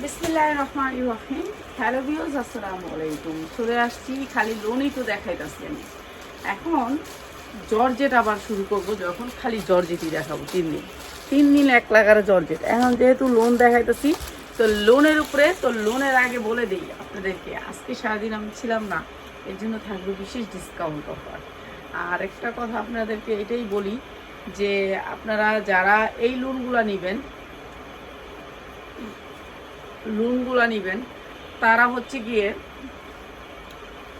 বিসমিল্লাহ রহমান রহিম। Hello views আসসালামু আলাইকুম। চলে আসছি খালি লোনই তো দেখাইতেছি আমি। এখন জর্জেট আবার শুরু করব, যখন খালি জর্জেটই দেখাবো, তিন দিন। তিন দিন এক লাগার জর্জেট। এখন যেহেতু লোন দেখাইতেছি, তো লোনের উপরে, তো লোনের আগে বলে দিই আপনাদেরকে, আজকে সারাদিন আমি ছিলাম না, এর জন্য থাকবে বিশেষ ডিসকাউন্ট অফার আর একটা কথা আপনাদেরকে এটাই বলি যে, আপনারা যারা এই লোনগুলো নেবেন লোনগুলো নেবেন, তারা হচ্ছে গিয়ে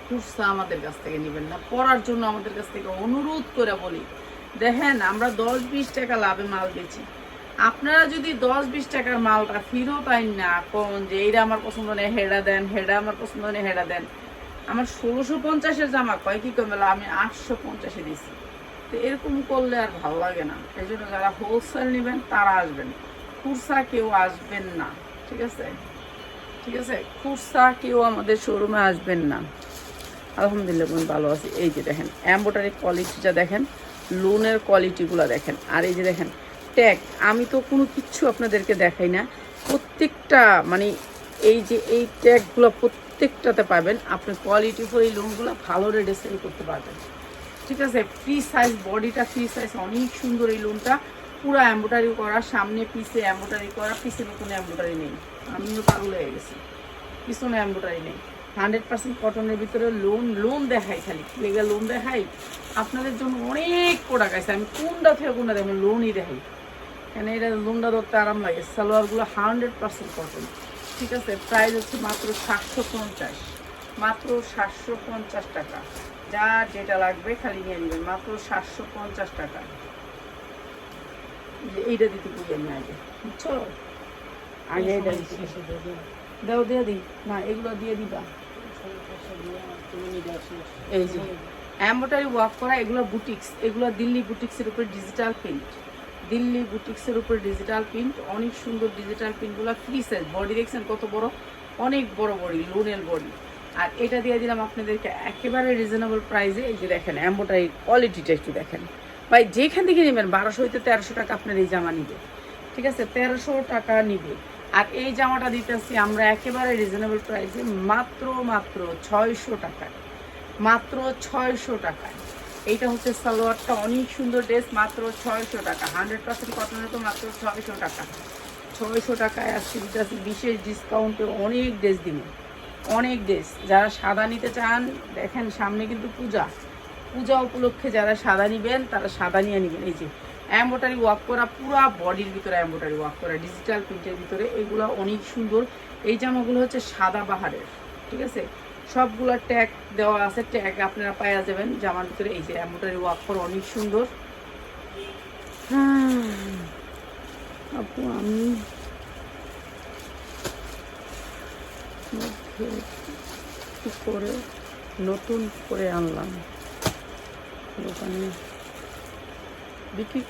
খুচরা আমাদের কাছ থেকে নেবেন না। পড়ার জন্য আমাদের কাছ থেকে অনুরোধ করে বলি, দেখেন আমরা দশ বিশ টাকা লাভে মাল বেচি আপনারা যদি দশ বিশ টাকার মালটা ফেরত আইন না, কোন যে এইটা আমার পছন্দ নেই, হেডা দেন, হেডা আমার পছন্দ নেই, হেডা দেন। আমার ষোলোশো পঞ্চাশের জামা, কয় কি কমেলা আমি আটশো পঞ্চাশে দিছি তো এরকম করলে আর ভালো লাগে না। এই জন্য যারা হোলসেল নেবেন, তারা আসবেন। কুর্সা কেউ আসবেন না। ঠিক আছে? ঠিক আছে? খুচরা কেউ আমাদের শোরুমে আসবেন না। আলহামদুলিল্লাহ আমি ভালো আছি। এই যে দেখেন অ্যাম্বোটারি কোয়ালিটিটা দেখেন লোনের কোয়ালিটিগুলো দেখেন। আর এই যে দেখেন ট্যাগ আমি তো কোনো কিচ্ছু আপনাদেরকে দেখাই না। প্রত্যেকটা মানে এই যে এই ট্যাগগুলো প্রত্যেকটাতে পাবেন। আপনি কোয়ালিটি ফর এই লোনগুলো ভালো রেটে সেল করতে পারবেন। ঠিক আছে? ফ্রি সাইজ বডিটা ফ্রি সাইজ অনেক সুন্দর এই লোনটা পুরো এম্ব্রয়ডারি করা, সামনে পিছে এম্ব্রয়ডারি করা পিছে নতুন এম্ব্রয়ডারি নেই। আমিও পাগল হয়ে গেছি। পিছনে এম্ব্রয়ডারি নেই। হান্ড্রেড পার্সেন্ট কটনের ভিতরে লোন লোন দেখাই খালি। লেগা লোন দেখাই। আপনাদের জন্য অনেক প্রোডাক্ট আছে। আমি কোনটা থেকে কোনটা দেখবেন লোনই দেখাই। কেন এটা লোনটা ধরতে আরাম লাগে। সালোয়ারগুলো হান্ড্রেড পার্সেন্ট কটন ঠিক আছে? প্রাইস হচ্ছে মাত্র সাতশো পঞ্চাশ। মাত্র সাতশো পঞ্চাশ টাকা। যা যেটা লাগবে খালি নিয়ে নেবেন। মাত্র সাতশো পঞ্চাশ টাকা। এইটা দিতে বুঝে আমি আগে। বুঝছ? আগে এটা দাও, দিয়ে দিই। না, এগুলো দিয়ে দিবা। এই যে অ্যাম্বোটারি ওয়ার্ক করা, এগুলো বুটিক্স। এগুলো দিল্লি বুটিক্সের উপর ডিজিটাল প্রিন্ট দিল্লি বুটিক্সের উপর ডিজিটাল প্রিন্ট অনেক সুন্দর ডিজিটাল প্রিন্টগুলো ফ্রি সাইজ বডি দেখছেন কত বড়? অনেক বড় বডি লোনের বডি আর এটা দিয়ে দিলাম আপনাদেরকে একেবারে রিজনেবল প্রাইসে এই যে দেখেন অ্যাম্বোটারি কোয়ালিটিটা একটু দেখেন। ভাই, যেখান থেকে নেবেন, বারোশো হইতে তেরোশো টাকা আপনার এই জামা নিবে। ঠিক আছে? তেরোশো টাকা নিবে। আর এই জামাটা দিতেছি আমরা একেবারে রিজনেবল প্রাইসে মাত্র মাত্র ছয়শো টাকায়। মাত্র ছয়শো টাকায়। এইটা হচ্ছে সালোয়ারটা, অনেক সুন্দর ড্রেস মাত্র ছয়শো টাকা। হান্ড্রেড পার্সেন্ট কটনের তো মাত্র ছয়শো টাকা। ছয়শো টাকায় আজকে দিতেছি বিশেষ ডিসকাউন্টে অনেক ড্রেস দিব। অনেক ড্রেস যারা সাদা নিতে চান, দেখেন সামনে কিন্তু পূজা। পূজা উপলক্ষে যারা সাদা নিবেন, তারা সাদা নিয়ে নেবেন। এই যে অ্যাম্বোটারি ওয়ার্ক করা, পুরা বডির ভিতরে অ্যাম্বোটারি ওয়ার্ক করা, ডিজিটাল প্রিন্টের ভিতরে, এগুলো অনেক সুন্দর। এই জামাগুলো হচ্ছে সাদা বাহারের, ঠিক আছে? সবগুলো ট্যাগ দেওয়া আছে, ট্যাগ আপনারা পাওয়া যাবেন জামার ভিতরে। এই যে অ্যাম্বোটারি ওয়ার্ক করা অনেক সুন্দর। আমি করে নতুন করে আনলাম। দোকানে। বিক্রি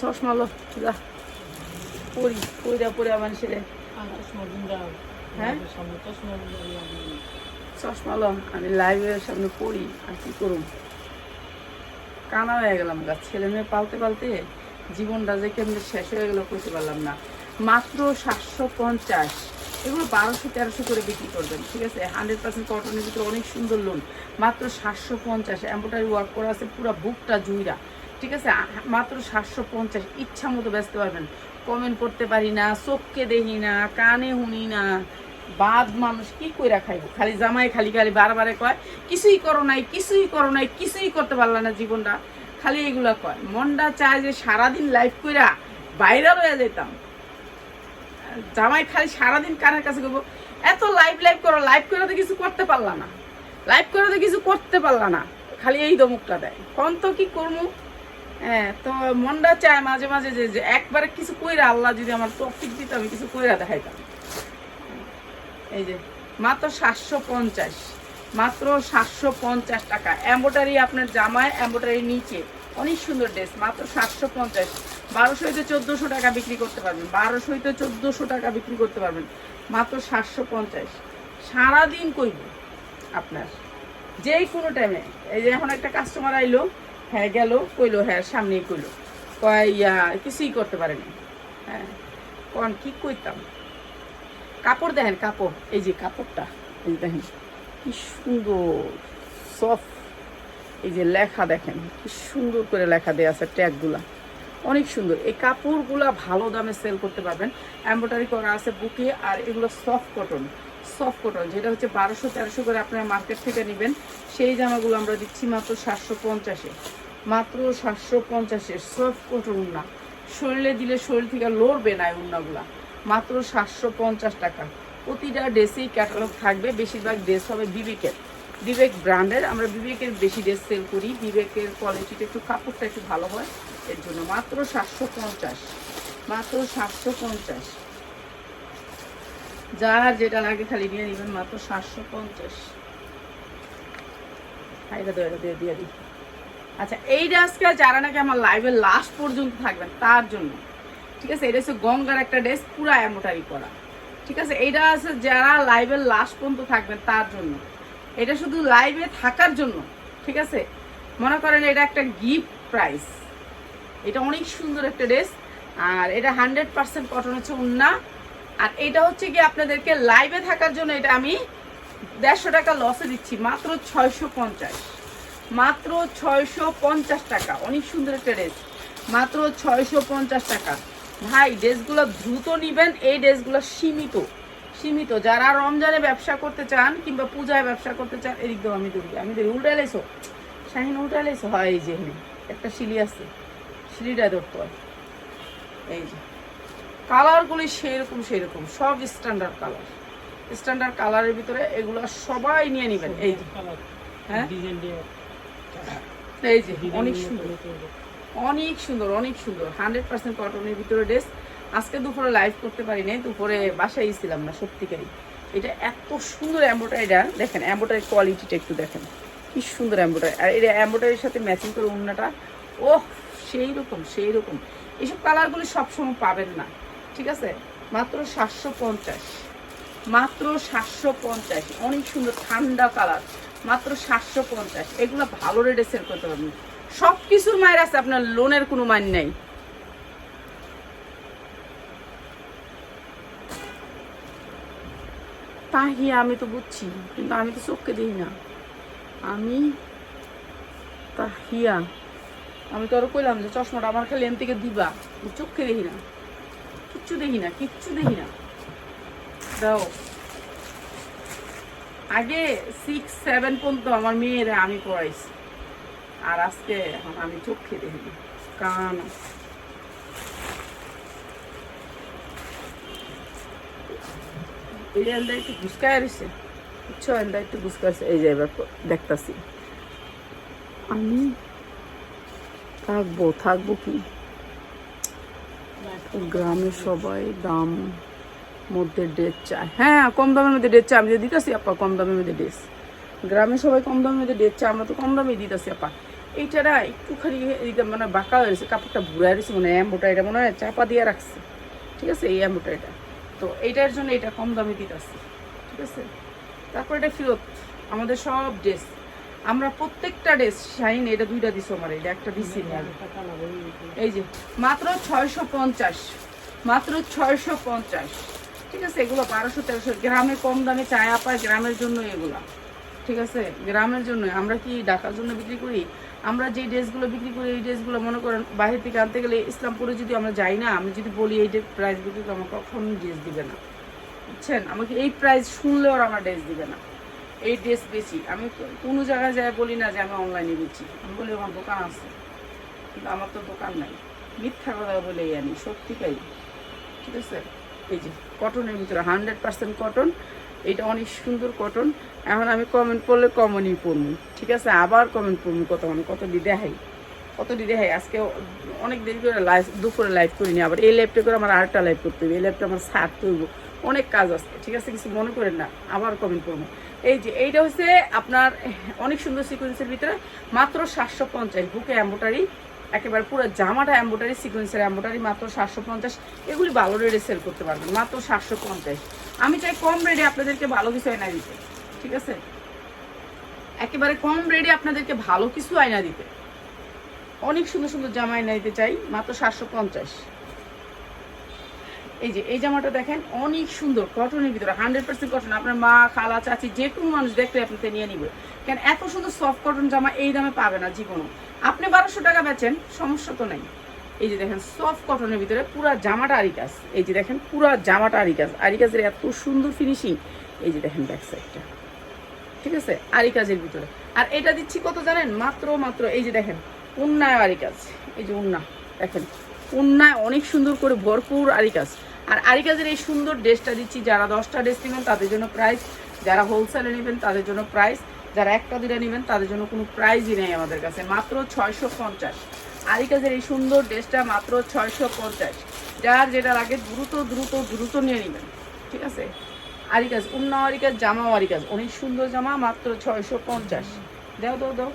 চশমা লো যা। পরি পইরা পরে মানুষের হ্যাঁ? চশমা লো আমি লাইভের সামনে পড়ি আর কি করুম? কানা হয়ে গেলাম গা ছেলে মেয়ে পালতে পালতে জীবনটা যে কেমনি শেষ হয়ে গেল করতে পারলাম না। মাত্র সাতশো পঞ্চাশ। এগুলো বারোশো, তেরোশো করে বিক্রি করবেন, ঠিক আছে? হান্ড্রেড পার্সেন্ট কটনের ভিতরে অনেক সুন্দর লোন মাত্র সাতশো পঞ্চাশ এম্বোটারি ওয়ার্ক করা আছে, পুরো বুকটা জুইরা, ঠিক আছে? মাত্র সাতশো পঞ্চাশ, ইচ্ছা মতো ব্যস্ত পারবেন। কমেন্ট করতে পারি না, চোখকে দেখি না, কানে শুনি না, বাদ মানুষ কি কইরা খাইব? খালি জামাই খালি খালি বারবারে কয়, কিছুই করো নাই, কিছুই করো নাই, কিছুই করতে পারলা না জীবনটা। খালি এগুলা কয়। মনটা চায় যে সারাদিন লাইফ কইরা বাইরে রয়ে যেতাম। জামাই খালি সারাদিন কানের কাছে গেবো এত লাইভ লাইভ করো লাইভ করে তো কিছু করতে পারলাম না। লাইভ করে তো কিছু করতে পারলাম না। খালি এই দমুকটা দেয়। কোন তো কি করব? হ্যাঁ তো মনটা চায় মাঝে মাঝে যে যে একবারে কিছু কইরা আল্লাহ যদি আমার টপিক দিত, আমি কিছু কইরা দেখাইতাম। এই যে, মাত্র সাতশো পঞ্চাশ। মাত্র সাতশো পঞ্চাশ টাকা। এম্বোটারি আপনার জামায় এম্বোটারি নিচে। অনেক সুন্দর ড্রেস মাত্র সাতশো পঞ্চাশ। বারোশো হইতে চোদ্দোশো টাকা বিক্রি করতে পারবেন। বারোশো হইতে চোদ্দোশো টাকা বিক্রি করতে পারবেন। মাত্র সাতশো পঞ্চাশ। সারাদিন কইব আপনার। যেই কোনো টাইমে এই যে এখন একটা কাস্টমার আইলো হ্যাঁ গেল, কইলো হ্যাঁ সামনেই কইলো। কয়, ইয়া, কিছুই করতে পারেনি। হ্যাঁ কন, কি কইতাম? কাপড় দেখেন, কাপড়। এই যে কাপড়টা, এই দেখেন, কি সুন্দর সফট এই যে লেখা দেখেন, কি সুন্দর করে লেখা দেওয়া আছে ট্যাগগুলা। অনেক সুন্দর। এই কাপড়গুলা ভালো দামে সেল করতে পারবেন। এম্ব্রয়ডারি করা আছে বুকে আর এগুলো সফট কটন সফট কটন যেটা হচ্ছে বারোশো, তেরোশো করে আপনারা মার্কেট থেকে নেবেন। সেই জামাগুলো আমরা দিচ্ছি মাত্র সাতশো পঞ্চাশে। মাত্র সাতশো পঞ্চাশে সফট কটন উন্না। শরীরে দিলে শরীর থেকে লড়বে না এই উন্নাগুলা। মাত্র সাতশো পঞ্চাশ টাকা। প্রতিটা ড্রেসেই ক্যাটালগ থাকবে। বেশিরভাগ ড্রেস হবে বিবেকের বিবেক ব্র্যান্ডের, আমরা বিবেকের বেশি ড্রেস সেল করি, বিবেকের কোয়ালিটিটা একটু, কাপড়টা একটু ভালো হয়, এর জন্য মাত্র সাতশো পঞ্চাশ, মাত্র সাতশো পঞ্চাশ। যার যেটা লাগে খালি নিয়ে নেবেন, মাত্র সাতশো পঞ্চাশ। দিয়ে দিই আচ্ছা এই ড্রেসটা যারা নাকি আমার লাইভে লাস্ট পর্যন্ত থাকবেন, তার জন্য। ঠিক আছে, এটা হচ্ছে গঙ্গার একটা ড্রেস পুরো এমোটারি করা। ঠিক আছে, এইটা আছে যারা লাইভের লাস্ট পর্যন্ত থাকবেন, তার জন্য। এটা শুধু লাইভে থাকার জন্য, ঠিক আছে? মনে করেন এটা একটা গিফট প্রাইস এটা অনেক সুন্দর একটা ড্রেস আর এটা হান্ড্রেড পার্সেন্ট কটন হচ্ছে উন্না। আর এটা হচ্ছে কি আপনাদেরকে লাইভে থাকার জন্য এটা আমি দেড়শো টাকা লসে দিচ্ছি, মাত্র ছয়শো পঞ্চাশ। মাত্র ছয়শো পঞ্চাশ টাকা, অনেক সুন্দর একটা ড্রেস মাত্র ছয়শো পঞ্চাশ টাকা। ভাই ড্রেসগুলো দ্রুত নিবেন, এই ড্রেসগুলো সীমিত। সীমিত। যারা রমজানে ব্যবসা করতে চান কিংবা পূজায় ব্যবসা করতে চান, এদিক দেবো আমি দেখি আমি দেখি উল্টে এলাইছো শাহিন উল্টে এলাইছো হয় এই যে একটা সিলি আছে। সিলিটা ধরতে হয়। এই যে। কালারগুলি সেরকম সেরকম সব স্ট্যান্ডার্ড কালার স্ট্যান্ডার্ড কালারের ভিতরে এগুলো সবাই নিয়ে নেবেন। এই যে। হ্যাঁ? এই যে। অনেক সুন্দর। অনেক সুন্দর অনেক সুন্দর। হান্ড্রেড পার্সেন্ট কটনের ভিতরে ড্রেস আজকে দুপুরে লাইভ করতে পারি নাই, দুপুরে বাসায় ছিলাম না, সত্যিকারই। এটা এত সুন্দর এম্বোটারিটা দেখেন এম্বোটারি কোয়ালিটিটা একটু দেখেন। কি সুন্দর এম্বোটারি আর এটা এম্বোটারির সাথে ম্যাচিং করে উন্নাটা, ওহ, সেই রকম সেই রকম। এইসব কালারগুলি সবসময় পাবেন না, ঠিক আছে? মাত্র সাতশো পঞ্চাশ, মাত্র সাতশো পঞ্চাশ, অনেক সুন্দর ঠান্ডা কালার মাত্র সাতশো পঞ্চাশ। এগুলো ভালো রেটে সেল করতে পারবেন। সব কিছুর মায়ের আছে, আপনার লোনের কোনো মান নেই। তাহিয়া আমি তো বুঝছি, কিন্তু আমি তো চোখকে দিই না। আমি তাহিয়া আমি তো আরও কইলাম যে চশমাটা আমার খালি এন থেকে দিবা চোখকে দেখি না। কিচ্ছু দেখি না, কিচ্ছু দেখি না। দাও। আগে সিক্স সেভেন পর্যন্ত আমার মেয়েরা আমি পড়াইছি, আর আজকে আমি চোখে দেখি। কান এই এলদা একটু ঘুসকায় রয়েছে বুঝছ? এলদা একটু ঘুসকাইছে এই যে এবার দেখতাছি। আমি থাকব থাকব কি? গ্রামে সবাই দাম মধ্যে ড্রেস চায়। হ্যাঁ কম দামের মধ্যে ড্রেস চাই আমি যে দিতেছি আপা কম দামের মধ্যে ড্রেস গ্রামে সবাই কম দামের মধ্যে ড্রেস চায়। আমরা তো কম দামে দিতেছি আপা। এইটারা একটুখানি মানে বাঁকা হয়ে গেছে। কাপড়টা ঘুরে রয়েছে মানে অ্যাম্বোটা এটা মনে হয় চাপা দিয়ে রাখছে। ঠিক আছে? এই অ্যাম্বোটা এটা তো এইটার জন্য এটা কম দামে দিতেছি। ঠিক আছে? তারপর এটা ফেরত, আমাদের সব ড্রেস। আমরা প্রত্যেকটা ড্রেস শাইন এটা দুইটা দিছো আমার, এটা একটা দিছি এই যে, মাত্র ছয়শো পঞ্চাশ, মাত্র ছয়শো পঞ্চাশ। ঠিক আছে? এগুলো বারোশো, তেরোশো, গ্রামে কম দামে চায়া পায় গ্রামের জন্য এগুলা। ঠিক আছে? গ্রামের জন্য, আমরা কি ঢাকার জন্য বিক্রি করি? আমরা যে ড্রেসগুলো বিক্রি করি, এই ড্রেসগুলো মনে করেন বাইরে থেকে আনতে গেলে ইসলামপুরে যদি আমরা যাই না, আমি যদি বলি এই প্রাইস বিক্রি করি আমার কখনো ড্রেস দিবে না। বুঝছেন? আমাকে এই প্রাইস শুনলে আর আমার ড্রেস দিবে না। এই ড্রেস বেশি। আমি কোনো জায়গায় যাই বলি না যে আমি অনলাইনে বেচি। আমি বলি, আমার দোকান আছে। কিন্তু আমার তো দোকান নাই। মিথ্যা কথা বলেই আনি, সত্যিকারই। ঠিক আছে? এই যে কটনের ভিতরে হান্ড্রেড পার্সেন্ট কটন এটা অনেক সুন্দর কটন এখন আমি কমেন্ট পড়লে কমনই পড়ব ঠিক আছে? আবার কমেন্ট করব কত মানে কত দি দেখাই? কত দি দেখাই? আজকে অনেক দেরি করে লাইভ দুপুরে লাইভ করিনি। আবার এই লাইভটা করে আমার আরেকটা লাইভ করতে হবে। এই লাইভটা আমার সার তুলব অনেক কাজ আছে। ঠিক আছে? কিছু মনে করেন না। আবার কমেন্ট করব এই যে, এইটা হচ্ছে আপনার, অনেক সুন্দর সিকোয়েন্সের ভিতরে। মাত্র সাতশো পঞ্চাশ বুকে অ্যাম্বোটারি একেবারে পুরো জামাটা অ্যাম্বোটারি সিকোয়েন্সের অ্যাম্বোটারি মাত্র সাতশো পঞ্চাশ। এগুলি ভালো রেটে সেল করতে পারবেন। মাত্র সাতশো পঞ্চাশ। আমি চাই কম রেটে আপনাদেরকে ভালো কিছু আয়না দিতে, ঠিক আছে? একেবারে কম রেটে আপনাদেরকে ভালো কিছু আয়না দিতে। অনেক সুন্দর সুন্দর জামা আয়না দিতে চাই, মাত্র সাতশো পঞ্চাশ। এই যে, এই জামাটা দেখেন, অনেক সুন্দর কটনের ভিতরে হান্ড্রেড পার্সেন্ট কটন আপনার মা, খালা, চাচি, যে কোনো মানুষ দেখলে আপনাকে নিয়ে নিবে। কেন, এত সুন্দর সফট কটন জামা এই দামে পাবে না জীবনও আপনি বারোশো টাকা বেচেন, সমস্যা তো নেই। এই যে দেখেন সফট কটনের ভিতরে পুরা জামাটা আরিকাস। এই যে দেখেন, পুরা জামাটা আরিকাস। আরিকাসের এত সুন্দর ফিনিশিং এই যে দেখেন ব্যাক সাইডটা ঠিক আছে? আরিকাজের ভিতরে। আর এটা দিচ্ছি কত জানেন? মাত্র মাত্র, এই যে দেখেন উন্নায় আরিকাজ এই যে উন্না, দেখেন, উন্নায় অনেক সুন্দর করে ভরপুর আরিকাজ আর আরিকাজের এই সুন্দর ড্রেসটা দিচ্ছি যারা দশটা ড্রেস নেবেন, তাদের জন্য প্রাইস যারা হোলসেলে নেবেন, তাদের জন্য প্রাইস যারা একটা দুটা নেবেন, তাদের জন্য কোনো প্রাইজই নেই আমাদের কাছে। মাত্র ছয়শো পঞ্চাশ। আরিকাজের এই সুন্দর ড্রেসটা মাত্র ছয়শো পঞ্চাশ। যার যেটা লাগে দ্রুত দ্রুত দ্রুত নিয়ে নেবেন। ঠিক আছে? আরিকাজ, উন্না আরিকাজ, জামাও আরিকাজ, অনেক সুন্দর জামা মাত্র ছয়শো পঞ্চাশ। দাও দাও দাও,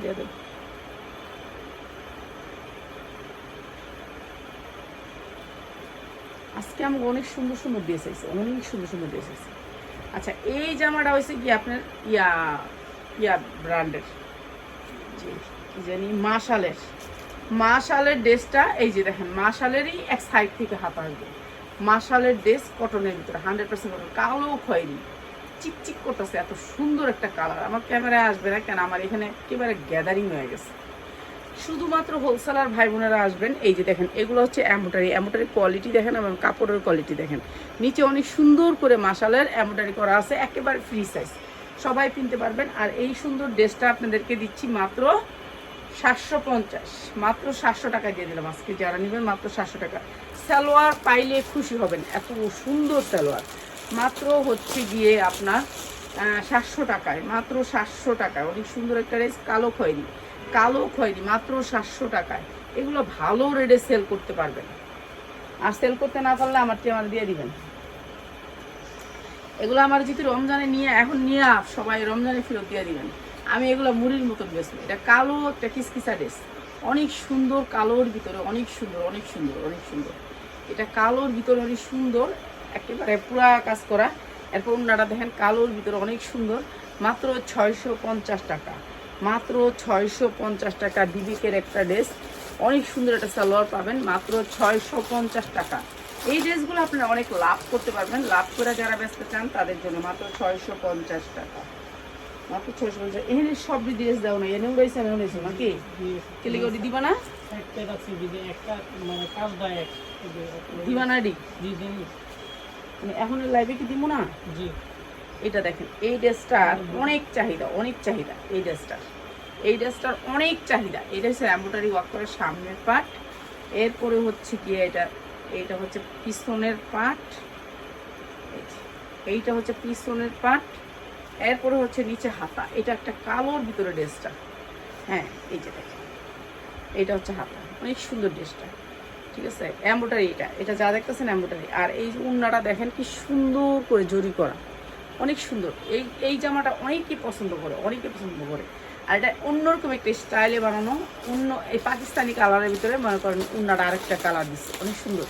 দিয়ে দাও। আজকে আমাকে অনেক সুন্দর সুন্দর ড্রেস আছে, অনেক সুন্দর সুন্দর ড্রেস আছে। আচ্ছা এই জামাটা হয়েছে কি আপনার? ইয়া ইয়া ব্র্যান্ডের। জানি, মাশালের। মাশালের ড্রেসটা, এই যে দেখেন, মাশালেরই এক সাইড থেকে হাত আসবে মাশালের ড্রেস কটনের ভিতরে হান্ড্রেড পার্সেন্ট কটন কালো খয়েরি। চিকচিক করতেছে, এত সুন্দর একটা কালার আমার ক্যামেরায় আসবে না, কেন আমার এখানে একেবারে গ্যাদারিং হয়ে গেছে। শুধুমাত্র হোলসেলার ভাই বোনেরা আসবেন, এই যে দেখেন, এগুলো হচ্ছে অ্যাম্বোটারি অ্যাম্বোটারি কোয়ালিটি দেখেন এবং কাপড়ের কোয়ালিটি দেখেন। নিচে অনেক সুন্দর করে মাশালের অ্যাম্বোটারি করা আছে, একেবারে ফ্রি সাইজ সবাই কিনতে পারবেন, আর এই সুন্দর ড্রেসটা আপনাদেরকে দিচ্ছি মাত্র সাতশো পঞ্চাশ। মাত্র সাতশো টাকা দিয়ে দিলাম আজকে যারা নেবেন, মাত্র সাতশো টাকা। সালোয়ার পাইলে খুশি হবেন, এত সুন্দর সালোয়ার। মাত্র হচ্ছে গিয়ে আপনার সাতশো টাকায়, মাত্র সাতশো টাকায়। অনেক সুন্দর একটা ড্রেস কালো খয়েরি। কালো খয়েরি, মাত্র সাতশো টাকায়। এগুলো ভালো রেটে সেল করতে পারবেন। আর সেল করতে না পারলে আমার আমার দিয়ে দিবেন। এগুলো আমার যদি রমজানে নিয়ে, এখন নিয়ে সবাই রমজানে ফেরত দিয়ে দিবেন। আমি এগুলো মুড়ির মতন বেসবো এটা কালো একটা কিসকিসা ড্রেস। অনেক সুন্দর, কালোর ভিতরে অনেক সুন্দর অনেক সুন্দর অনেক সুন্দর। এটা কালোর ভিতরে অনেক সুন্দর, একেবারে পুরা কাজ করা। এরপর ওনারা দেখেন, কালোর ভিতরে অনেক সুন্দর। মাত্র ছয়শো পঞ্চাশ টাকা। মাত্র ছয়শো পঞ্চাশ টাকা বিবিকের একটা ড্রেস। অনেক সুন্দর একটা সালোয়ার পাবেন, মাত্র ছয়শো পঞ্চাশ টাকা। এই ড্রেসগুলো আপনারা অনেক লাভ করতে পারবেন। লাভ করে যারা ব্যস্ত চান, তাদের জন্য মাত্র ছয়শো পঞ্চাশ টাকা। মাত্র ছয়শো পঞ্চাশ এখানে সব ড্রেস দাও না এনেও রয়েছে এনেও রয়েছে নাকি? কেলিগড়ি দিবা না মানে দিবা না? ডি মানে এখন লাইভে কি দিব না? জি। এটা দেখেন এই ড্রেসটার অনেক চাহিদা অনেক চাহিদা এই ড্রেসটার এই ড্রেসটার অনেক চাহিদা। এটা হচ্ছে অ্যাম্বোটারি ওয়ার্ক করে সামনের পার্ট এরপরে হচ্ছে কি এটা এইটা হচ্ছে পিছনের পার্ট এইটা হচ্ছে পিছনের পার্ট এরপরে হচ্ছে নিচে হাতা। এটা একটা কালোর ভিতরে ড্রেসটা। হ্যাঁ এই যে দেখেন। এইটা হচ্ছে হাতা। অনেক সুন্দর ড্রেসটা। ঠিক আছে? অ্যাম্বোটারি এটা। এটা যা দেখতেছেন অ্যাম্বোটারি আর এই উন্নাটা দেখেন, কি সুন্দর করে জরি করা। অনেক সুন্দর। এই এই জামাটা অনেকেই পছন্দ করে অনেকে পছন্দ করে। আর এটা অন্যরকম একটা স্টাইলে বানানো। অন্য, এই পাকিস্তানি কালারের ভিতরে মনে করেন উন্নাটা আরেকটা কালার দিচ্ছে অনেক সুন্দর।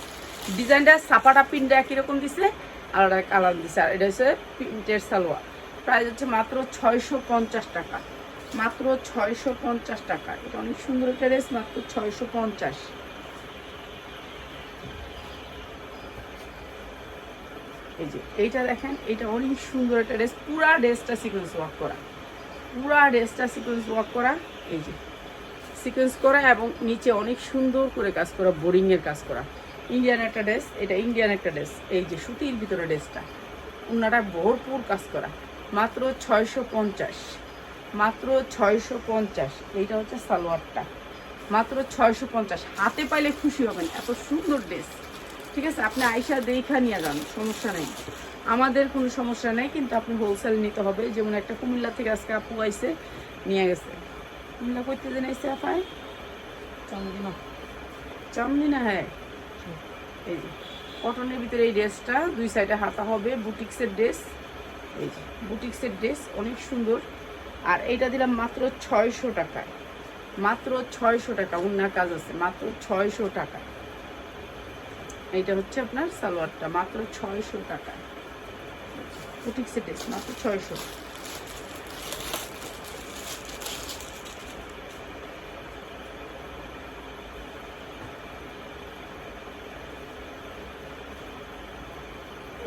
ডিজাইনটা সাপাটা পিনটা কীরকম দিছে, আলাদা কালার দিছে। আর এটা হচ্ছে প্রিন্টের সালোয়ার। প্রাইস হচ্ছে মাত্র ছয়শো পঞ্চাশ টাকা। মাত্র ছয়শো পঞ্চাশ টাকা। এটা অনেক সুন্দর একটা ড্রেস মাত্র ছয়শো পঞ্চাশ। এই যে, এইটা দেখেন এটা অনেক সুন্দর একটা ড্রেস পুরা ড্রেসটা সিকোয়েন্স ওয়ার্ক করা। পুরা ড্রেসটা সিকোয়েন্স ওয়ার্ক করা। এই যে সিকোয়েন্স করা এবং নিচে অনেক সুন্দর করে কাজ করা, বোরিংয়ের কাজ করা। ইন্ডিয়ান একটা ড্রেস এটা ইন্ডিয়ান একটা ড্রেস এই যে, সুতির ভিতরে ড্রেসটা ওনারা ভরপুর কাজ করা। মাত্র ছয়শো পঞ্চাশ। মাত্র ছয়শো পঞ্চাশ। এইটা হচ্ছে সালোয়ারটা। মাত্র ছয়শো পঞ্চাশ। হাতে পাইলে খুশি হবেন। এত সুন্দর ড্রেস। ঠিক আছে? আপনি আইসা দেখা নিয়ে যান। সমস্যা নেই। আমাদের কোনো সমস্যা নেই কিন্তু আপনি হোলসেল নিতে হবে। যেমন একটা কুমিল্লা থেকে আজকে আপু আইসে নিয়ে গেছে। কুমিল্লা করতে দিন আইসে আপায় চান্দিনা চামনি না হ্যাঁ। এই যে। কটনের ভিতরে এই ড্রেসটা দুই সাইডে হাতা হবে বুটিক্সের ড্রেস এই বুটিক্সের ড্রেস অনেক সুন্দর। আর এইটা দিলাম মাত্র ছয়শো টাকা। মাত্র ছয়শো টাকা অন্য কাজ আছে, মাত্র ছয়শো টাকা। এইটা হচ্ছে আপনার সালোয়ারটা, মাত্র ছয়শো টাকা। বুটিক্সের ড্রেস, মাত্র ছয়শো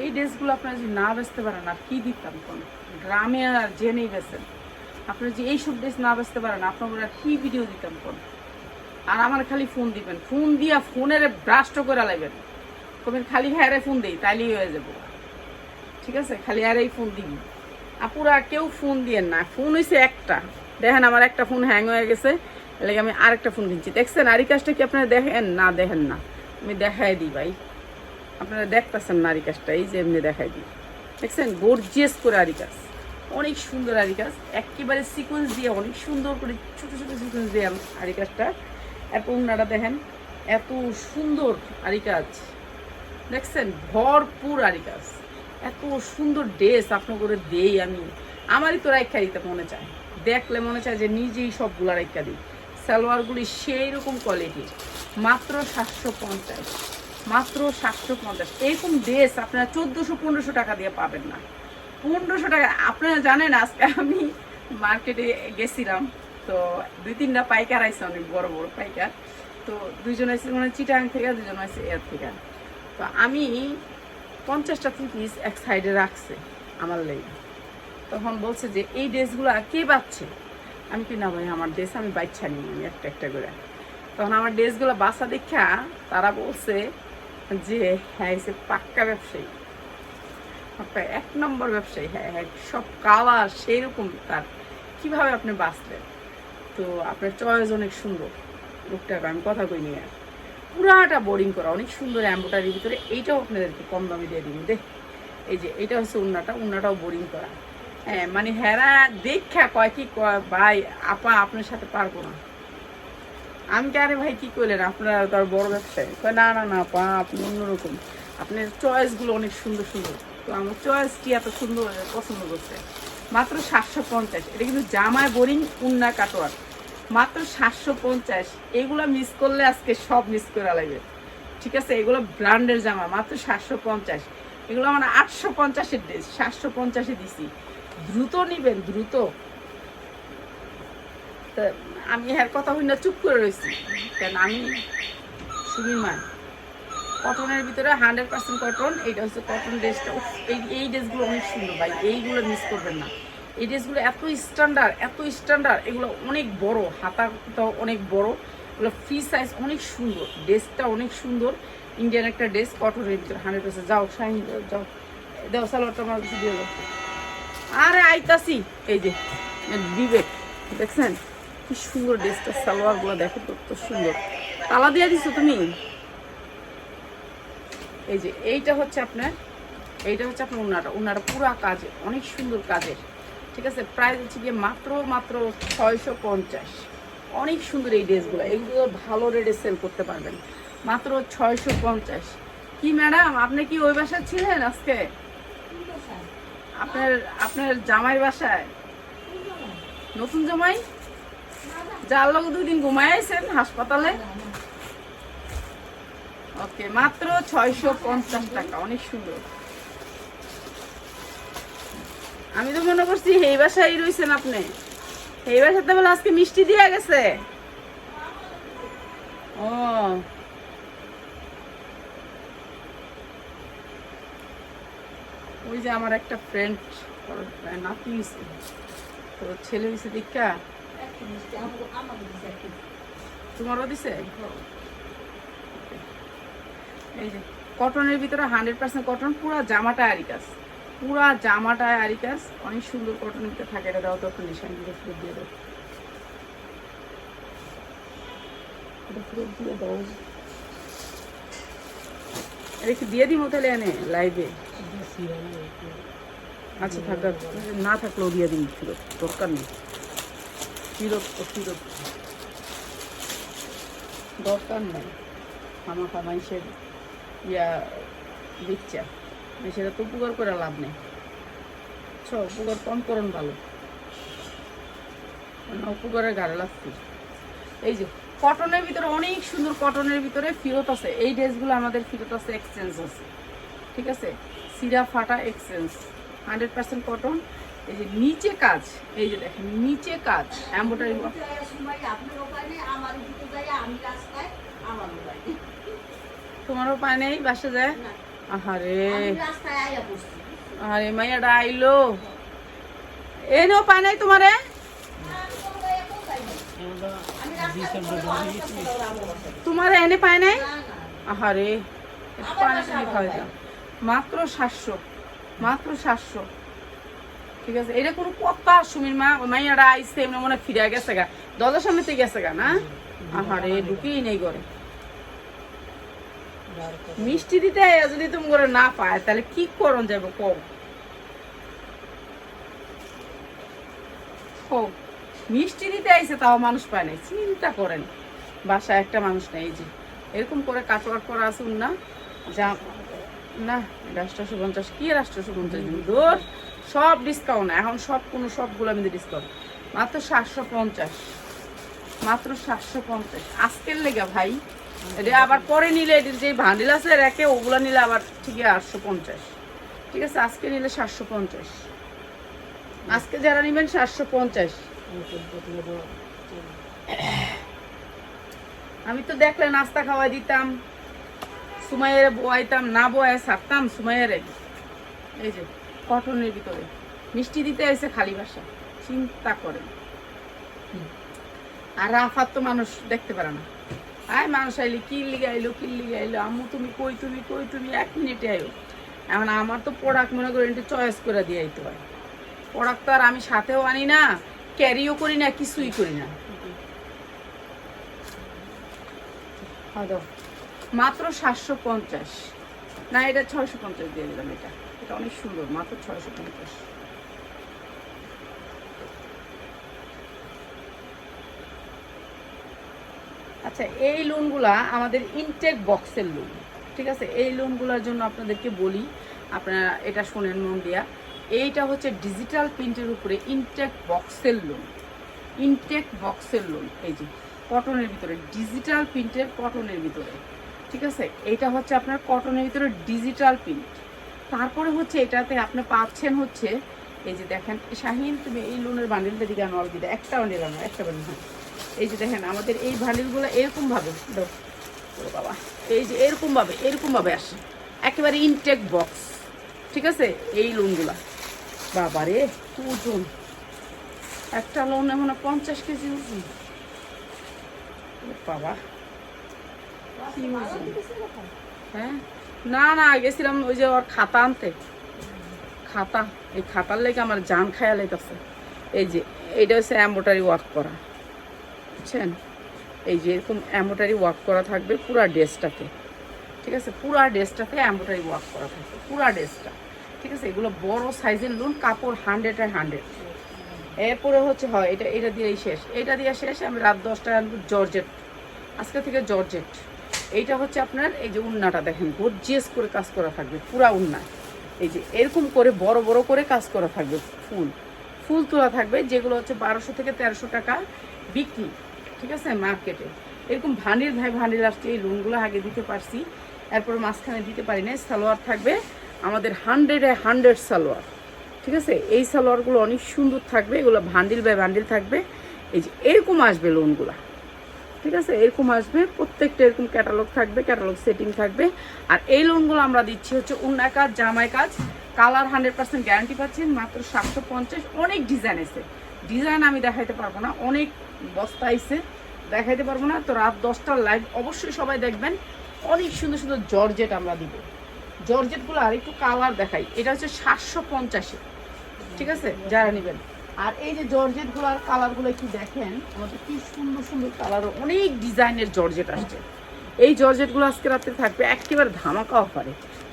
এই ড্রেসগুলো আপনারা যদি না বেচতে পারেন, আর কি দিতাম কোন? গ্রামে আর জেনেই বেচেন আপনারা যে এইসব ড্রেস না বেচতে পারেন, আপনার কি ভিডিও দিতাম কোন? আর আমার খালি ফোন দিবেন। ফোন দিয়া ফোনের ব্রাস্ট করে লাগবেন কবেন খালি হ্যারে ফোন দিই, তাইলেই হয়ে যাব। ঠিক আছে? খালি এই ফোন দিবি। আপুরা কেউ ফোন দিয়েন না। ফোন হয়েছে একটা। দেখেন, আমার একটা ফোন হ্যাং হয়ে গেছে। এলাকা আমি আরেকটা ফোন কিনছি। দেখছেন, আরি কাজটা কি আপনারা দেখেন? না দেখেন না। আমি দেখাই দিই, ভাই। আপনারা দেখতেছেন না আরি কাজটা এই যে এমনি দেখাই দিই। দেখছেন? গর্জিয়াস করে আরি কাজ অনেক সুন্দর আরি কাজ একেবারে সিকোয়েন্স দিয়ে, অনেক সুন্দর করে ছোট ছোট সিকোয়েন্স দিয়ে আরি কাজটা এরপর ওনারা দেখেন, এত সুন্দর আরি কাজ দেখছেন? ভরপুর আরি কাজ এত সুন্দর ড্রেস আপনার করে দেই আমি। আমারই তো রাইখা দিতে মনে চায়। দেখলে মনে চায় যে নিজেই সবগুলো রাইখা দিই। সালোয়ারগুলি সেই রকম কোয়ালিটির মাত্র সাতশো পঞ্চাশ। মাত্র সাতশো পঞ্চাশ। এরকম ড্রেস আপনারা চোদ্দোশো, পনেরোশো টাকা দিয়ে পাবেন না। পনেরোশো টাকা, আপনারা জানেন আজকে আমি মার্কেটে গেছিলাম, তো দুই তিনটা পাইকার আইসে অনেক বড় বড় পাইকার। তো দুইজন আছে মানে চিটাং থেকে দুজন আছে এর থেকে। তো আমি পঞ্চাশটা থ্রি পিস এক সাইডে রাখছে আমার লেগে। তখন বলছে যে, এই ড্রেসগুলো কে পাচ্ছে আমি কি না ভাই, আমার ড্রেস আমি বাচ্চা নিই আমি একটা একটা করে। তখন আমার ড্রেসগুলো বাসা দেখা তারা বলছে যে হ্যাঁ সে পাক্কা ব্যবসায়ী। পাক্কা এক নম্বর ব্যবসায়ী হ্যাঁ হ্যাঁ সব কালার সেই রকম তার। কীভাবে আপনি বাঁচলেন? তো আপনার চয়েস অনেক সুন্দর। লোকটাকে আমি কথা কই নিয়ে। পুরাটা বোরিং করা অনেক সুন্দর অ্যাম্বোটারির ভিতরে এইটাও আপনাদেরকে কম দামে দিয়ে দিন দেখ এই যে এটা হচ্ছে উন্নাটা উন্নাটাও বোরিং করা। হ্যাঁ মানে হেরা দেখা কয় কি কয়, ভাই আপা আপনার সাথে পারব না। আমি আরে ভাই কি করলেন? আপনারা তার বড় ব্যবসায়ী। না না না পা আপনি অন্যরকম। আপনার চয়েসগুলো অনেক সুন্দর সুন্দর। তো আমার চয়েস কি এত সুন্দর পছন্দ করছে? মাত্র সাতশো পঞ্চাশ। এটা কিন্তু জামায় বোরিং, উন্না কাটোয়ার। মাত্র সাতশো পঞ্চাশ। এগুলো মিস করলে আজকে সব মিস করা লাগবে। ঠিক আছে? এগুলো ব্র্যান্ডের জামা, মাত্র সাতশো পঞ্চাশ। এগুলো আমার আটশো পঞ্চাশের ড্রেস সাতশো পঞ্চাশে দিছি। দ্রুত নিবেন, দ্রুত। আমি হ্যার কথা হই না, চুপ করে রয়েছি কেন আমি সুমিমা কটনের ভিতরে হান্ড্রেড পার্সেন্ট কটন এইটা হচ্ছে কটন ড্রেসটা এই এই ড্রেসগুলো অনেক সুন্দর ভাই, এইগুলো মিস করবেন না। এই ড্রেসগুলো এত স্ট্যান্ডার্ড এত স্ট্যান্ডার্ড এগুলো অনেক বড় হাতাটাও অনেক বড়। এগুলো ফ্রি সাইজ অনেক সুন্দর ড্রেসটা অনেক সুন্দর। ইন্ডিয়ান একটা ড্রেস কটনের ভিতরে হান্ড্রেড পার্সেন্ট যাও, শাহিন, যাও। দেও, সালোয়ারটা আমার দিয়ে দাও। আরে আইতাছি। এই যে বিবেক দেখছেন? কি সুন্দর ড্রেসটা, সালোয়ারগুলো দেখো কত সুন্দর। তালা দিয়ে দিছো তুমি? এই যে, এইটা হচ্ছে আপনার, এইটা হচ্ছে আপনার উনাটা। উনাটা পুরা কাজে, অনেক সুন্দর কাজের। ঠিক আছে? প্রাইস হচ্ছে গিয়ে মাত্র মাত্র ছয়শো পঞ্চাশ। অনেক সুন্দর এই ড্রেসগুলো। এইগুলো ভালো রেটে সেল করতে পারবেন। মাত্র ছয়শো পঞ্চাশ। কি ম্যাডাম, আপনি কি ওই বাসায় ছিলেন আজকে? আপনার আপনার জামাই বাসায়? নতুন জামাই? যার লোক দুই দিন ঘুমাই আইছেন হাসপাতালে? ওকে, মাত্র ছয়শো পঞ্চাশ টাকা, অনেক সুন্দর। আমি তো মনে করছি এই বাসায় রয়েছেন আপনি। এই বাসাতে বলে আজকে মিষ্টি দিয়ে গেছে। ও। ওই যে আমার একটা ফ্রেন্ড নাতি হয়েছে তো ছেলে হয়েছে দীক্ষা। তোমারও দিছে? এই যে কটনের ভিতরে হান্ড্রেড পার্সেন্ট কটন পুরা জামাটা আরি কাজ। পুরা জামাটা আরি কাজ। অনেক সুন্দর কটনের ভিতরে থাকে এটা দাও তো নিশান দিয়ে ফেরত দিয়ে দাও। দিয়ে দাও। একটু দিয়ে দিই তাহলে এনে লাইভে আচ্ছা থাক। না থাকলেও দিয়ে দিন ফেরত। দরকার নেই। ফিরত তো ফিরত দরকার নেই। আমার মানুষের ইয়া দিচ্ছা। সেটা তো উপকার করে লাভ নেই। ছ, উপকার কম করুন ভালো। উপকারের গাড়ে লাগছে। এই যে, কটনের ভিতরে অনেক সুন্দর কটনের ভিতরে ফিরত আছে। এই ড্রেসগুলো আমাদের ফিরত আছে, এক্সচেঞ্জ আছে। ঠিক আছে? সিরা, ফাটা, এক্সচেঞ্জ। Hundred percent cotton. এই যে নিচে কাজ এই যে দেখেন নিচে কাজ এম্বোটারি তোমারও পায় নেই বাসা যায়? আহারে। আরে মাইয়াটা আইলো। এনেও পায় নাই তোমারে? তোমারে এনে পায় নাই? আহারে মাত্র সাতশো মাত্র সাতশো। ঠিক আছে? এটা কোনো সুমির মা ওই মাইয়াটা আইসে এমনি মনে ফিরে গেছে গা। দরজার সামনে গেছে গা, না? আহারে, ঢুকেই নেই ঘরে। মিষ্টি দিতে যদি তুমি করে না পায়, তাহলে কি কম মিষ্টি দিতে আইছে, তাও মানুষ পায় নাই, চিন্তা করেন। বাসায় একটা মানুষ নেই যে। এরকম করে কাটওয়ার করা আসুন না যা না রাষ্ট্রশো পঞ্চাশ কি রাষ্ট্রশো পঞ্চাশ দূর সব ডিসকাউন্ট এখন সব কোনো সবগুলো আমি ডিসকাউন্ট মাত্র সাতশো পঞ্চাশ। মাত্র সাতশো পঞ্চাশ। আজকের লেগে ভাই, এটা আবার পরে নিলে এটির যে ভান্ডিল আছে রেখে ওগুলো নিলে আবার ঠিকই আটশো পঞ্চাশ। ঠিক আছে, আজকে নিলে সাতশো পঞ্চাশ। আজকে যারা নেবেন সাতশো পঞ্চাশ। আমি তো দেখলে নাস্তা খাওয়াই দিতাম, সুমাইয়ের বোয়াইতাম, না বোয়ায় ছাড়তাম সুমাইয়ের। এই যে। কটনের ভিতরে। মিষ্টি দিতে এসে খালি বাসা। চিন্তা করেন। আর রাফাত তো মানুষ দেখতে পারে না। আয় মানুষ আইলি কি লিগে আইলো, কি লিগে আইলো? আম্মু, তুমি কই তুমি কই, তুমি এক মিনিটে আইলো এখন আমার তো প্রোডাক্ট মনে করেন একটু চয়েস করে দিয়ে আইতে হয়। প্রোডাক্ট তো আর আমি সাথেও আনি না ক্যারিও করি না, কিছুই করি না। হয়তো মাত্র সাতশো পঞ্চাশ। না, এটা ছয়শো পঞ্চাশ দিয়ে দিলাম এটা। এটা অনেক সুন্দর, মাত্র ছয়শো পঞ্চাশ। আচ্ছা এই লোনগুলা আমাদের ইনটেক বক্সের লোন ঠিক আছে? এই লোনগুলোর জন্য আপনাদেরকে বলি, আপনারা এটা শোনেন লোন দেয়া। এইটা হচ্ছে ডিজিটাল প্রিন্টের উপরে ইনটেক বক্সের লোন ইনটেক বক্সের লোন এই যে কটনের ভিতরে ডিজিটাল প্রিন্টের কটনের ভিতরে, ঠিক আছে? এটা হচ্ছে আপনার কটনের ভিতরে ডিজিটাল প্রিন্ট তারপরে হচ্ছে এটাতে আপনি পাচ্ছেন হচ্ছে, এই যে দেখেন, শাহিন, তুমি এই লোনের বান্ডিলটা দিকে আনো দিতে একটা বান্ডিল আনো, একটা বান্ডিল হ্যাঁ। এই যে দেখেন, আমাদের এই বান্ডিলগুলো এরকমভাবে বাবা, এই যে এরকমভাবে এরকমভাবে আসে। একেবারে ইনটেক বক্স ঠিক আছে? এই লোনগুলা। বাবারে ওজন একটা লোন এমন পঞ্চাশ কেজি ওজন বাবা হ্যাঁ? না না, গেছিলাম ওই যে ওর খাতা আনতে। খাতা, এই খাতার লেগে আমার জান খায়া লেগেছে এই যে, এইটা হচ্ছে অ্যাম্বোটারি ওয়ার্ক করা। বুঝছেন? এই যে এরকম অ্যাম্বোটারি ওয়ার্ক করা থাকবে পুরা ড্রেসটাতে। ঠিক আছে? পুরা ড্রেসটাতে অ্যাম্বোটারি ওয়ার্ক করা থাকবে, পুরা ড্রেসটা। ঠিক আছে? এগুলো বড় সাইজের লোন কাপড় হান্ড্রেড অ্যান্ড হান্ড্রেড এরপরে হচ্ছে, হয়, এটা এটা দিয়েই শেষ। এটা দিয়ে শেষ, আমি রাত দশটায় আনব জর্জেট আজকে থেকে জর্জেট এইটা হচ্ছে আপনার, এই যে উন্নাটা দেখেন, গর্জিয়াস করে কাজ করা থাকবে, পুরা উন্না। এই যে এরকম করে বড় বড় করে কাজ করা থাকবে, ফুল। ফুল তোলা থাকবে, যেগুলো হচ্ছে বারোশো থেকে তেরোশো টাকা বিক্রি, ঠিক আছে, মার্কেটে। এরকম ভান্ডিল ভাই ভান্ডিল আসছে, এই লোনগুলো আগে দিতে পারছি, এরপর মাঝখানে দিতে পারি না সালোয়ার থাকবে, আমাদের হান্ড্রেডে হান্ড্রেড সালোয়ার, ঠিক আছে? এই সালোয়ারগুলো অনেক সুন্দর থাকবে, এগুলো ভান্ডিল বাই ভান্ডিল থাকবে। এই যে এরকম আসবে লোনগুলা ঠিক আছে? এরকম আসবে, প্রত্যেকটা এরকম ক্যাটালগ থাকবে ক্যাটালগ সেটিং থাকবে। আর এই লোনগুলো আমরা দিচ্ছি হচ্ছে উন্না কাজ, জামাই কাজ। কালার হান্ড্রেড পার্সেন্ট গ্যারান্টি পাচ্ছেন মাত্র সাতশো পঞ্চাশ। অনেক ডিজাইন এসে ডিজাইন আমি দেখাইতে পারব না, অনেক বস্তা আইসে দেখাইতে পারব না। তো রাত দশটার লাইভ অবশ্যই সবাই দেখবেন। অনেক সুন্দর সুন্দর জর্জেট আমরা দিব। জর্জেটগুলো আর একটু কালার দেখাই। এটা হচ্ছে সাতশো পঞ্চাশে। ঠিক আছে? যারা নেবেন। আর এই যে জর্জেটগুলার কালারগুলো একটু দেখেন আমাদের কি সুন্দর সুন্দর কালার অনেক ডিজাইনের জর্জেট আসছে। এই জর্জেটগুলো আজকে রাত্রে থাকবে একেবারে ধামাকা অফারে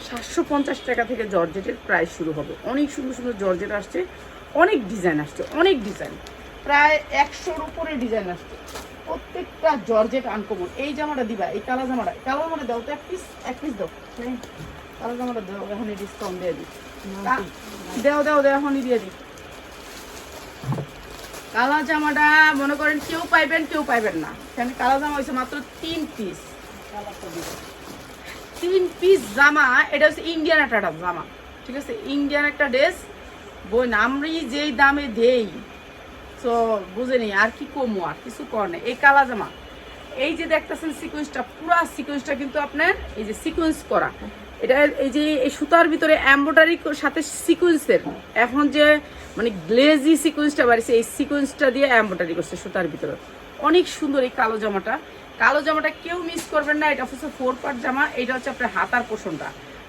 সাতশো পঞ্চাশ টাকা থেকে জর্জেটের প্রাইস শুরু হবে। অনেক সুন্দর সুন্দর জর্জেট আসছে অনেক ডিজাইন আসছে অনেক ডিজাইন। প্রায় একশোর উপরে ডিজাইন আসছে। প্রত্যেকটা জর্জেট আনকমন এই জামাটা দিবা এই কালো জামাটা কালো জামাটা দাও তো এক পিস এক পিস দাও। হ্যাঁ, কালো জামাটা দাও এখন ডিসকাউন্ট দিয়ে দিই। কা- দেও দেও দেও এখনই দিয়ে দিই। কালা জামাটা মনে করেন কেউ পাইবেন কেউ পাইবেন না। এখানে কালা জামা হয়েছে মাত্র তিন পিস তিন পিস জামা, এটা হচ্ছে ইন্ডিয়ান একটা জামা। ঠিক আছে? ইন্ডিয়ান একটা ড্রেস বই আমি যেই দামে দেই। তো বুঝেনি আর কি কমো, আর কিছু কর নেই। এই কালা জামা। এই যে দেখতেছেন সিকোয়েন্সটা পুরা সিকোয়েন্সটা কিন্তু আপনার এই যে সিকোয়েন্স করা। এটা এই যে এই সুতার ভিতরে এম্ব্রয়ডারি সাথে সিকুয়েন্সের এখন যে মানে গ্লেজি সিকুয়েন্সটা বাড়িছে, এই সিকুয়েন্সটা দিয়ে এম্ব্রয়ডারি করছে সুতার ভিতরে। অনেক সুন্দর এই কালো জামাটা। কালো জামাটা কেউ মিস করবেন না, এটা হচ্ছে ফোর পার্ট জামা, এটা হচ্ছে আপনার হাতার পোষণটা।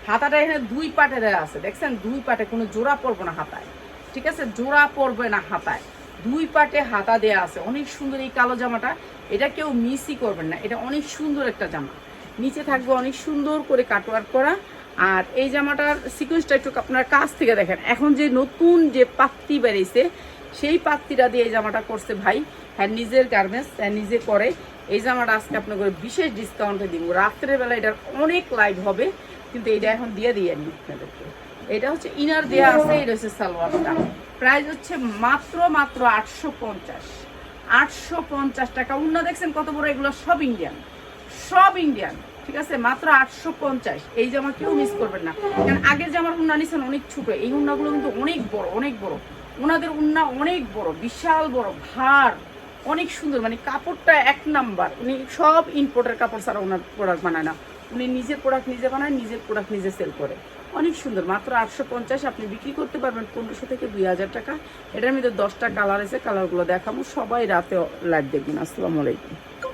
হাতাটা এখানে দুই পাটে দেওয়া আছে, দেখছেন? দুই পাটে, কোনো জোড়া পড়বে না হাতায়। ঠিক আছে? জোড়া পড়বে না হাতায়। দুই পাটে হাতা দেয়া আছে। অনেক সুন্দর এই কালো জামাটা। এটা কেউ মিসই করবেন না। এটা অনেক সুন্দর একটা জামা। নিচে থাকবে অনেক সুন্দর করে কাটওয়ার্ক করা। আর এই জামাটার সিকুয়েন্সটা একটু আপনার কাছ থেকে দেখেন। এখন যে নতুন যে পাত্তি বেরিয়েছে, সেই পাত্তিটা দিয়ে এই জামাটা করছে ভাই। হ্যাঁ নিজের গার্মেন্টস হ্যাঁ নিজে করে এই জামাটা আজকে আপনাকে বিশেষ ডিসকাউন্টে দিব। রাত্রের বেলা এটার অনেক লাইভ হবে, কিন্তু এটা এখন দিয়ে দিয়ে আমি আপনাদেরকে। এটা হচ্ছে ইনার দেয়া আছে এটা হচ্ছে সালোয়ারটা। প্রাইস হচ্ছে মাত্র মাত্র আটশো পঞ্চাশ। আটশো পঞ্চাশ টাকা। উন্না দেখছেন কত বড় এগুলো? সব ইন্ডিয়ান সব ইন্ডিয়ান ঠিক আছে? মাত্র আটশো পঞ্চাশ। এই জামা কেউ মিস করবেন না। কারণ আগের জামার উন্না নিছেন, অনেক ছোট। এই উন্নাগুলো কিন্তু অনেক বড় অনেক বড়। ওনাদের উন্না অনেক বড়, বিশাল বড়, ভার। অনেক সুন্দর। মানে কাপড়টা এক নাম্বার। উনি সব ইম্পোর্টের কাপড় ছাড়া ওনার প্রোডাক্ট বানায় না। উনি নিজের প্রোডাক্ট নিজে বানায়, নিজের প্রোডাক্ট নিজে সেল করে। অনেক সুন্দর। মাত্র আটশো পঞ্চাশ। আপনি বিক্রি করতে পারবেন পনেরোশো থেকে দুই হাজার টাকা। এটার মধ্যে দশটা কালার আছে। কালারগুলো দেখাবো। সবাই রাতে লাইট দেখবেন। আসসালামু আলাইকুম।